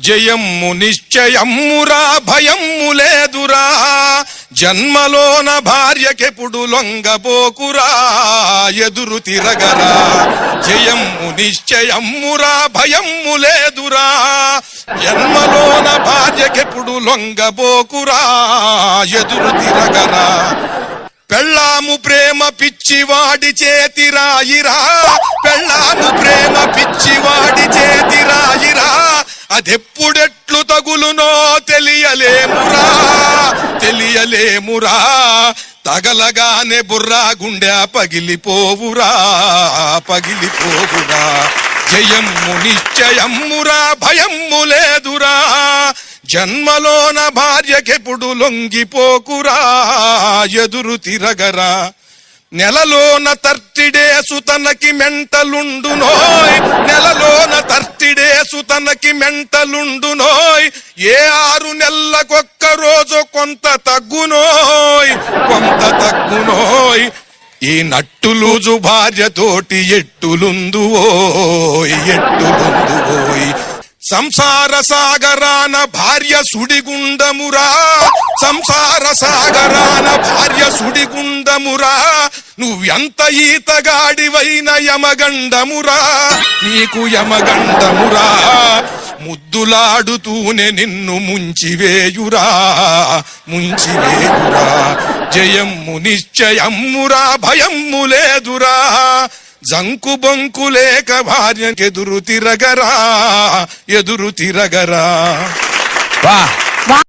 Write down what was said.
జయమ్ము నిశ్చయమ్మురా భయమ్ము లేదురా. జన్మలోన భార్యకెప్పుడు లొంగబోకురా ఎదురు తిరగరా. జయమ్ము నిశ్చయమ్మురా భయమ్ము లేదురా. జన్మలోన భార్యకెప్పుడు లొంగబోకురా ఎదురు తిరగరా. పెళ్ళాము ప్రేమ పిచ్చివాడి చేతిరాయిరా. పెళ్ళాము ప్రేమ పిచ్చివాడి అదెప్పుడెట్లు తగులునో తెలియలేమురా తెలియలేమురా. తగలగానే బుర్రా గుండె పగిలిపోవురా పగిలిపోవురా. జయమ్ము నిశ్చయమ్మురా భయమ్ము లేదురా. జన్మలోన భార్యకెప్పుడు లొంగిపోకురా ఎదురు తిరగరా. నెలలోన తర్తిడే సుతనకి మెంటలుండునోయ్ నెల మెంటలుండునోయ్. ఏ ఆరు నెలలకొక్క రోజు కొంత తగ్గునోయ్. కొంత తగ్గునోయ్. ఈ నట్టులూజు భార్యతోటి ఎట్టులుందువోయ్ ఎట్టులుందువోయ్. సంసార సాగరాన భార్య సుడిగుండమురా. సంసార సాగరాన భార్య సుడిగుండమురా. నువ్వెంత ఈతగాడివైన యమగండమురా. నీకు యమగండమురా. ముద్దులాడుతూనే నిన్ను ముంచివేయురా ముంచివేయురా. జయమ్ము నిశ్చయమ్మురా భయమ్ము లేదురా. జంకు బొంకు లేక భార్యకెదురు తిరగరా ఎదురు తిరగరా. వా